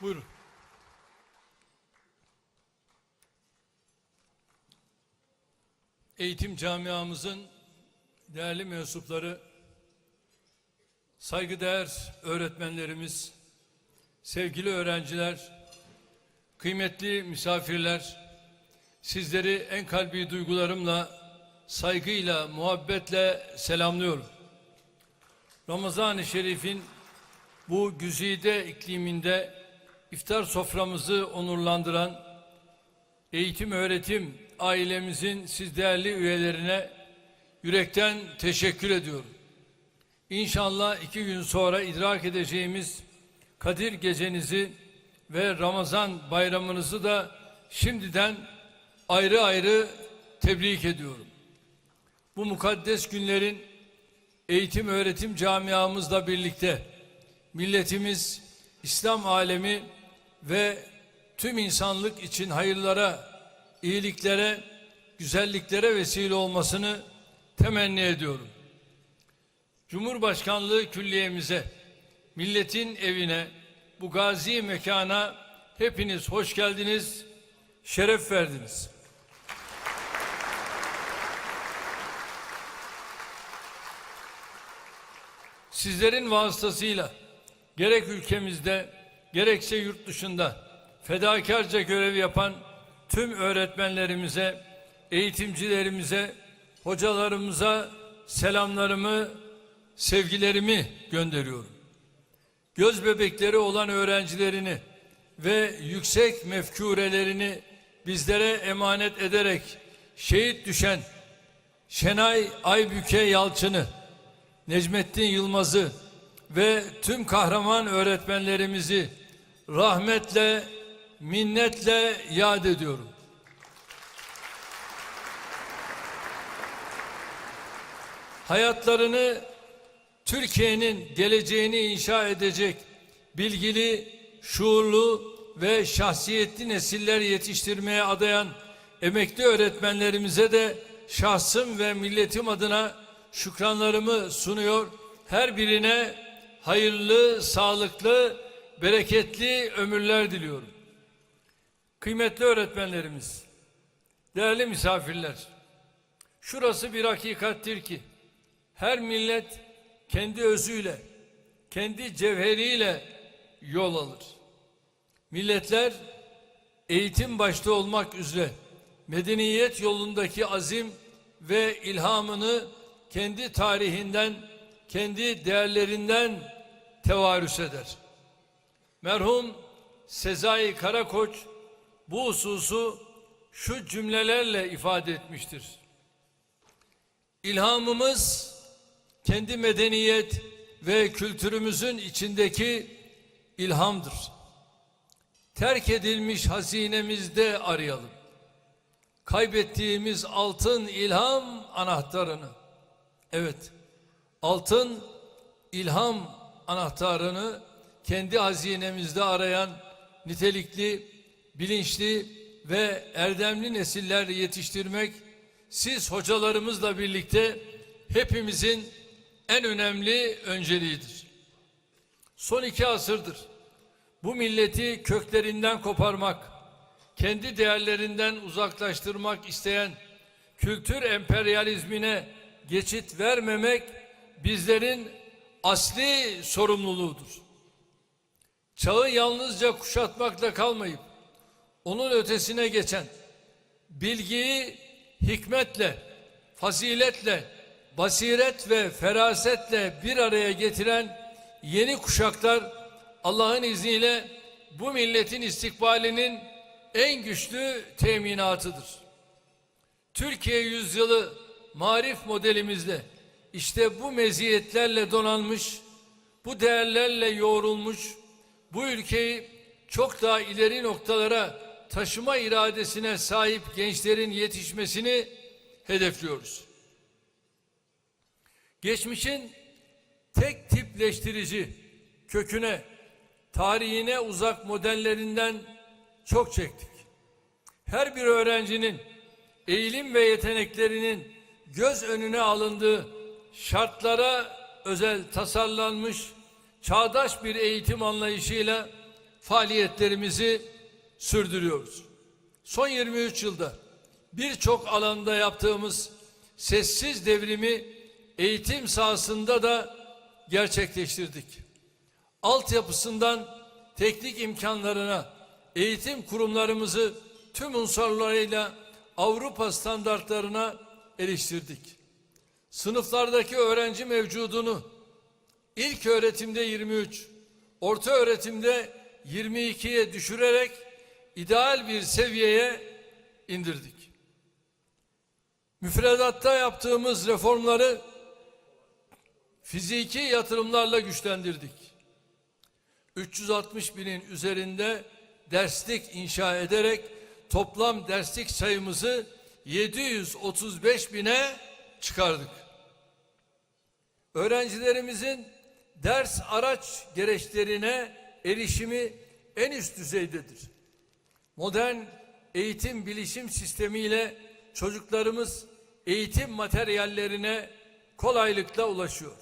Buyurun. Eğitim camiamızın değerli mensupları, saygıdeğer öğretmenlerimiz, sevgili öğrenciler, kıymetli misafirler, sizleri en kalbi duygularımla, saygıyla, muhabbetle selamlıyorum. Ramazan-ı Şerif'in bu güzide ikliminde iftar soframızı onurlandıran eğitim öğretim ailemizin siz değerli üyelerine yürekten teşekkür ediyorum. İnşallah iki gün sonra idrak edeceğimiz Kadir gecenizi ve Ramazan bayramınızı da şimdiden ayrı ayrı tebrik ediyorum. Bu mukaddes günlerin eğitim öğretim camiamızla birlikte milletimiz, İslam alemi ve tüm insanlık için hayırlara, iyiliklere, güzelliklere vesile olmasını temenni ediyorum. Cumhurbaşkanlığı külliyemize, milletin evine, bu gazi mekana hepiniz hoş geldiniz, şeref verdiniz. Sizlerin vasıtasıyla gerek ülkemizde gerekse yurt dışında fedakarca görev yapan tüm öğretmenlerimize, eğitimcilerimize, hocalarımıza selamlarımı, sevgilerimi gönderiyorum. Göz bebekleri olan öğrencilerini ve yüksek mefkurelerini bizlere emanet ederek şehit düşen Şenay Aybüke Yalçın'ı Necmettin Yılmaz'ı ve tüm kahraman öğretmenlerimizi rahmetle, minnetle yad ediyorum. Hayatlarını Türkiye'nin geleceğini inşa edecek bilgili, şuurlu ve şahsiyetli nesiller yetiştirmeye adayan emekli öğretmenlerimize de şahsım ve milletim adına şükranlarımı sunuyor. Her birine hayırlı, sağlıklı, bereketli ömürler diliyorum. Kıymetli öğretmenlerimiz, değerli misafirler, şurası bir hakikattir ki her millet kendi özüyle, kendi cevheriyle yol alır. Milletler eğitim başta olmak üzere medeniyet yolundaki azim ve ilhamını kendi tarihinden, kendi değerlerinden tevarüs eder. Merhum Sezai Karakoç bu hususu şu cümlelerle ifade etmiştir. İlhamımız kendi medeniyet ve kültürümüzün içindeki ilhamdır. Terk edilmiş hazinemizde arayalım. Kaybettiğimiz altın ilham anahtarını. Evet, altın ilham anahtarını kendi hazinemizde arayan nitelikli, bilinçli ve erdemli nesiller yetiştirmek siz hocalarımızla birlikte hepimizin en önemli önceliğidir. Son iki asırdır bu milleti köklerinden koparmak, kendi değerlerinden uzaklaştırmak isteyen kültür emperyalizmine geçit vermemek bizlerin asli sorumluluğudur. Çağı yalnızca kuşatmakla kalmayıp onun ötesine geçen bilgiyi hikmetle, faziletle, basiret ve ferasetle bir araya getiren yeni kuşaklar Allah'ın izniyle bu milletin istikbalinin en güçlü teminatıdır. Türkiye yüzyılı marif modelimizde işte bu meziyetlerle donanmış, bu değerlerle yoğrulmuş, bu ülkeyi çok daha ileri noktalara taşıma iradesine sahip gençlerin yetişmesini hedefliyoruz. Geçmişin tek tipleştirici, köküne, tarihine uzak modellerinden çok çektik. Her bir öğrencinin eğilim ve yeteneklerinin göz önüne alındığı şartlara özel tasarlanmış çağdaş bir eğitim anlayışıyla faaliyetlerimizi sürdürüyoruz. Son 23 yılda birçok alanda yaptığımız sessiz devrimi eğitim sahasında da gerçekleştirdik. Altyapısından teknik imkanlarına eğitim kurumlarımızı tüm unsurlarıyla Avrupa standartlarına eriştirdik. Sınıflardaki öğrenci mevcudunu ilk öğretimde 23, orta öğretimde 22'ye düşürerek ideal bir seviyeye indirdik. Müfredatta yaptığımız reformları fiziki yatırımlarla güçlendirdik. 360 binin üzerinde derslik inşa ederek toplam derslik sayımızı 735 bine çıkardık. Öğrencilerimizin ders araç gereçlerine erişimi en üst düzeydedir. Modern eğitim bilişim sistemiyle çocuklarımız eğitim materyallerine kolaylıkla ulaşıyor.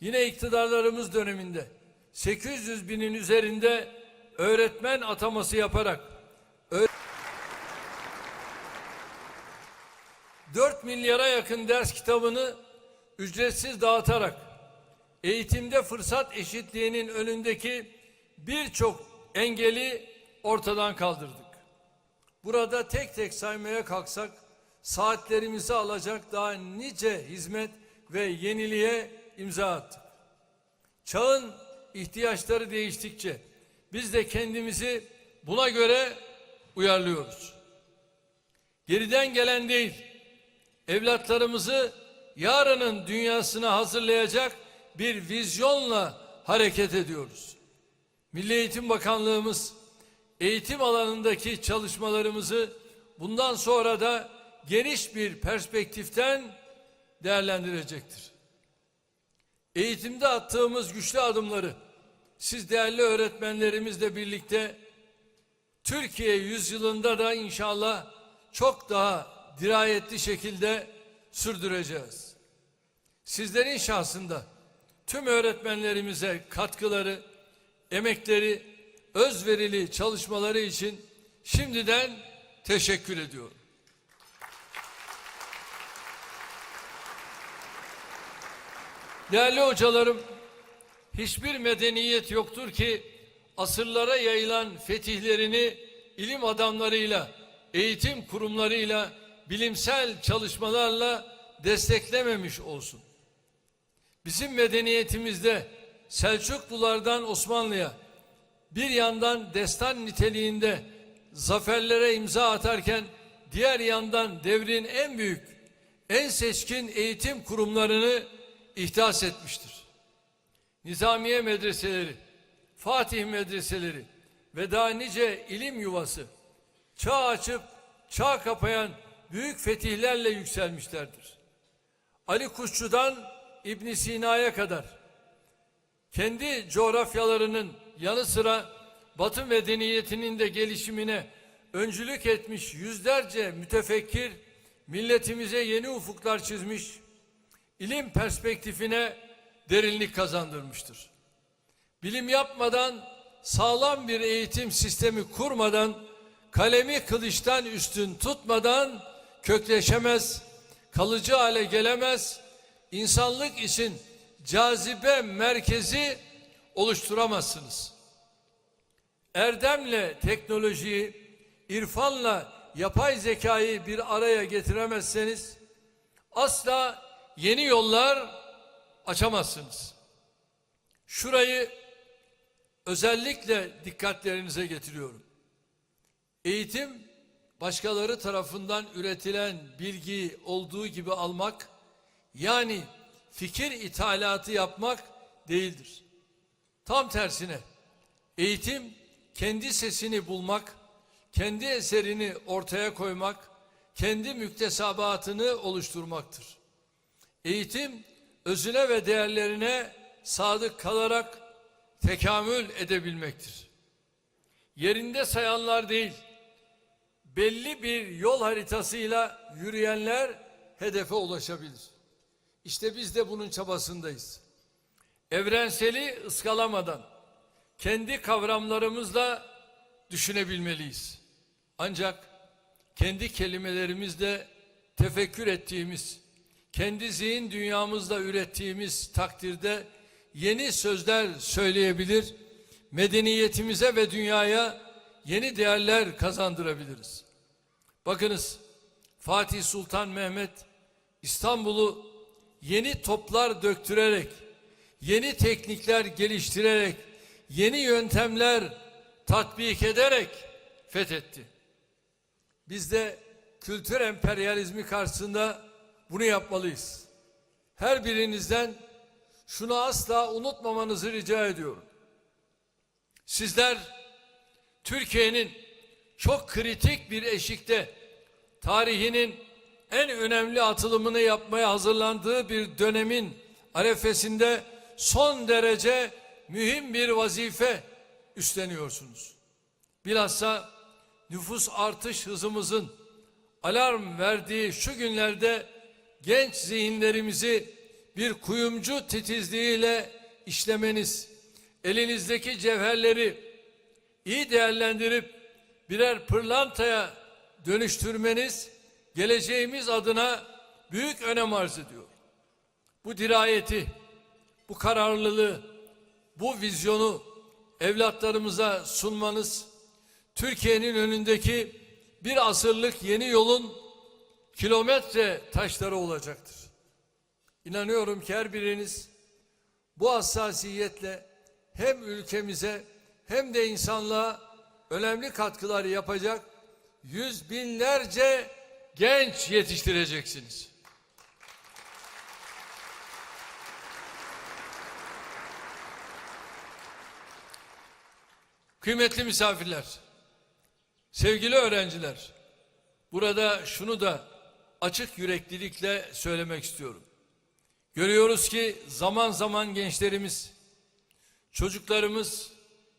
Yine iktidarlarımız döneminde 800 binin üzerinde öğretmen ataması yaparak 4 milyara yakın ders kitabını ücretsiz dağıtarak eğitimde fırsat eşitliğinin önündeki birçok engeli ortadan kaldırdık. Burada tek tek saymaya kalksak saatlerimizi alacak daha nice hizmet ve yeniliğe imza attık. Çağın ihtiyaçları değiştikçe biz de kendimizi buna göre uyarlıyoruz. Geriden gelen değil, evlatlarımızı yarının dünyasına hazırlayacak bir vizyonla hareket ediyoruz. Milli Eğitim Bakanlığımız eğitim alanındaki çalışmalarımızı bundan sonra da geniş bir perspektiften değerlendirecektir. Eğitimde attığımız güçlü adımları siz değerli öğretmenlerimizle birlikte Türkiye yüzyılında da inşallah çok daha dirayetli şekilde sürdüreceğiz. Sizlerin şahsında tüm öğretmenlerimize katkıları, emekleri, özverili çalışmaları için şimdiden teşekkür ediyorum. Değerli hocalarım, hiçbir medeniyet yoktur ki asırlara yayılan fetihlerini ilim adamlarıyla, eğitim kurumlarıyla, bilimsel çalışmalarla desteklememiş olsun. Bizim medeniyetimizde Selçuklulardan Osmanlı'ya bir yandan destan niteliğinde zaferlere imza atarken diğer yandan devrin en büyük, en seçkin eğitim kurumlarını ihdas etmiştir. Nizamiye medreseleri, Fatih medreseleri ve daha nice ilim yuvası çağ açıp çağ kapayan büyük fetihlerle yükselmişlerdir. Ali Kuşçu'dan İbn Sina'ya kadar kendi coğrafyalarının yanı sıra Batı medeniyetinin de gelişimine öncülük etmiş yüzlerce mütefekkir milletimize yeni ufuklar çizmiş, ilim perspektifine derinlik kazandırmıştır. Bilim yapmadan, sağlam bir eğitim sistemi kurmadan, kalemi kılıçtan üstün tutmadan kökleşemez, kalıcı hale gelemez, insanlık için cazibe merkezi oluşturamazsınız. Erdemle teknolojiyi, irfanla yapay zekayı bir araya getiremezseniz asla yeni yollar açamazsınız. Şurayı özellikle dikkatlerinize getiriyorum. Eğitim başkaları tarafından üretilen bilgiyi olduğu gibi almak yani fikir ithalatı yapmak değildir. Tam tersine eğitim kendi sesini bulmak, kendi eserini ortaya koymak, kendi müktesabatını oluşturmaktır. Eğitim özüne ve değerlerine sadık kalarak tekamül edebilmektir. Yerinde sayanlar değil, belli bir yol haritasıyla yürüyenler hedefe ulaşabilir. İşte biz de bunun çabasındayız. Evrenseli ıskalamadan, kendi kavramlarımızla düşünebilmeliyiz. Ancak kendi kelimelerimizle tefekkür ettiğimiz, kendi zihin dünyamızda ürettiğimiz takdirde yeni sözler söyleyebilir, medeniyetimize ve dünyaya yeni değerler kazandırabiliriz. Bakınız Fatih Sultan Mehmet İstanbul'u yeni toplar döktürerek, yeni teknikler geliştirerek, yeni yöntemler tatbik ederek fethetti. Biz de kültür emperyalizmi karşısında bunu yapmalıyız. Her birinizden şunu asla unutmamanızı rica ediyorum. Sizler Türkiye'nin çok kritik bir eşikte tarihinin en önemli atılımını yapmaya hazırlandığı bir dönemin arefesinde son derece mühim bir vazife üstleniyorsunuz. Bilhassa nüfus artış hızımızın alarm verdiği şu günlerde genç zihinlerimizi bir kuyumcu titizliğiyle işlemeniz, elinizdeki cevherleri iyi değerlendirip birer pırlantaya dönüştürmeniz geleceğimiz adına büyük önem arz ediyor. Bu dirayeti, bu kararlılığı, bu vizyonu evlatlarımıza sunmanız Türkiye'nin önündeki bir asırlık yeni yolun kilometre taşları olacaktır. İnanıyorum ki her biriniz bu hassasiyetle hem ülkemize hem de insanlığa önemli katkılar yapacak yüz binlerce genç yetiştireceksiniz. Kıymetli misafirler, sevgili öğrenciler, burada şunu da açık yüreklilikle söylemek istiyorum. Görüyoruz ki zaman zaman gençlerimiz, çocuklarımız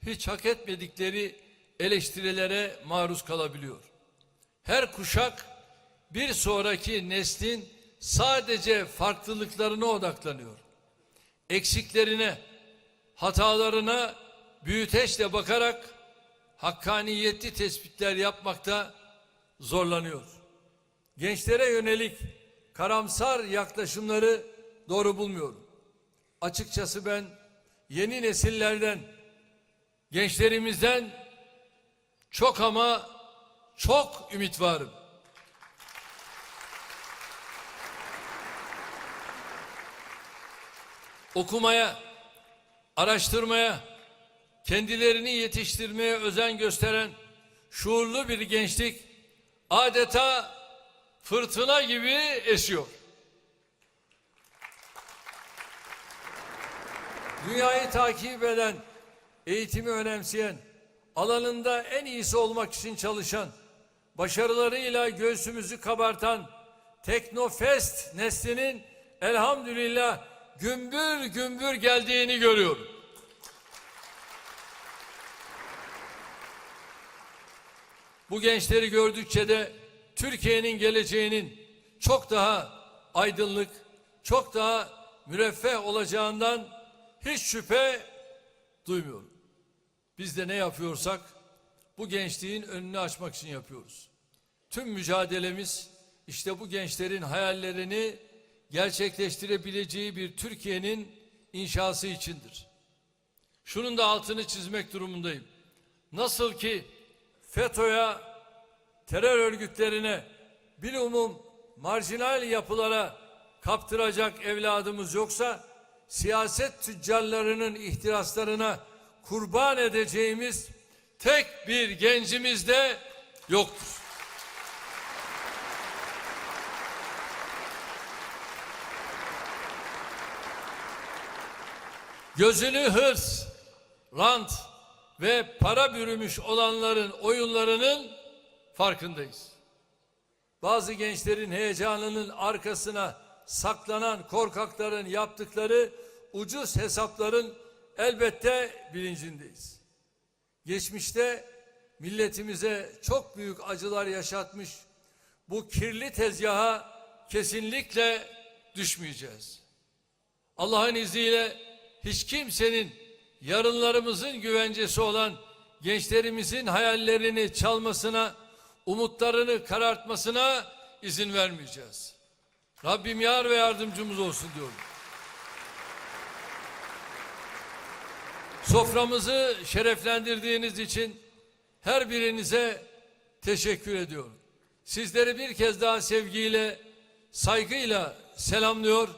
hiç hak etmedikleri eleştirilere maruz kalabiliyor. Her kuşak bir sonraki neslin sadece farklılıklarına odaklanıyor. Eksiklerine, hatalarına büyüteçle bakarak hakkaniyetli tespitler yapmakta zorlanıyor. Gençlere yönelik karamsar yaklaşımları doğru bulmuyorum. Açıkçası ben yeni nesillerden, gençlerimizden çok ama çok ümit varım. Okumaya, araştırmaya, kendilerini yetiştirmeye özen gösteren şuurlu bir gençlik adeta fırtına gibi esiyor. Dünyayı takip eden, eğitimi önemseyen, alanında en iyisi olmak için çalışan, başarılarıyla göğsümüzü kabartan Teknofest neslinin elhamdülillah gümbür gümbür geldiğini görüyorum. Bu gençleri gördükçe de Türkiye'nin geleceğinin çok daha aydınlık, çok daha müreffeh olacağından hiç şüphe duymuyorum. Biz de ne yapıyorsak bu gençliğin önünü açmak için yapıyoruz. Tüm mücadelemiz işte bu gençlerin hayallerini gerçekleştirebileceği bir Türkiye'nin inşası içindir. Şunun da altını çizmek durumundayım. Nasıl ki FETÖ'ye, terör örgütlerine, bilumum marjinal yapılara kaptıracak evladımız yoksa siyaset tüccarlarının ihtiraslarına kurban edeceğimiz tek bir gencimiz de yoktur. Gözünü hırs, rant ve para bürümüş olanların oyunlarının farkındayız. Bazı gençlerin heyecanının arkasına saklanan korkakların yaptıkları ucuz hesapların elbette bilincindeyiz. Geçmişte milletimize çok büyük acılar yaşatmış bu kirli tezgaha kesinlikle düşmeyeceğiz. Allah'ın izniyle hiç kimsenin yarınlarımızın güvencesi olan gençlerimizin hayallerini çalmasına, umutlarını karartmasına izin vermeyeceğiz. Rabbim yar ve yardımcımız olsun diyorum. Soframızı şereflendirdiğiniz için her birinize teşekkür ediyorum. Sizleri bir kez daha sevgiyle, saygıyla selamlıyor.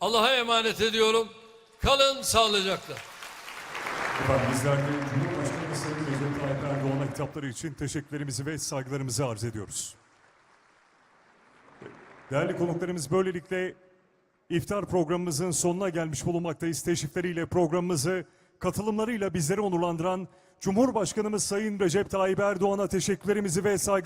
Allah'a emanet ediyorum. Kalın sağlıcakla. Efendim bizler de Cumhurbaşkanı Sayın Recep Tayyip Erdoğan'a hitapları için teşekkürlerimizi ve saygılarımızı arz ediyoruz. Değerli konuklarımız böylelikle iftar programımızın sonuna gelmiş bulunmaktayız. Teşrifleriyle programımızı katılımlarıyla bizleri onurlandıran Cumhurbaşkanımız Sayın Recep Tayyip Erdoğan'a teşekkürlerimizi ve saygılarımızı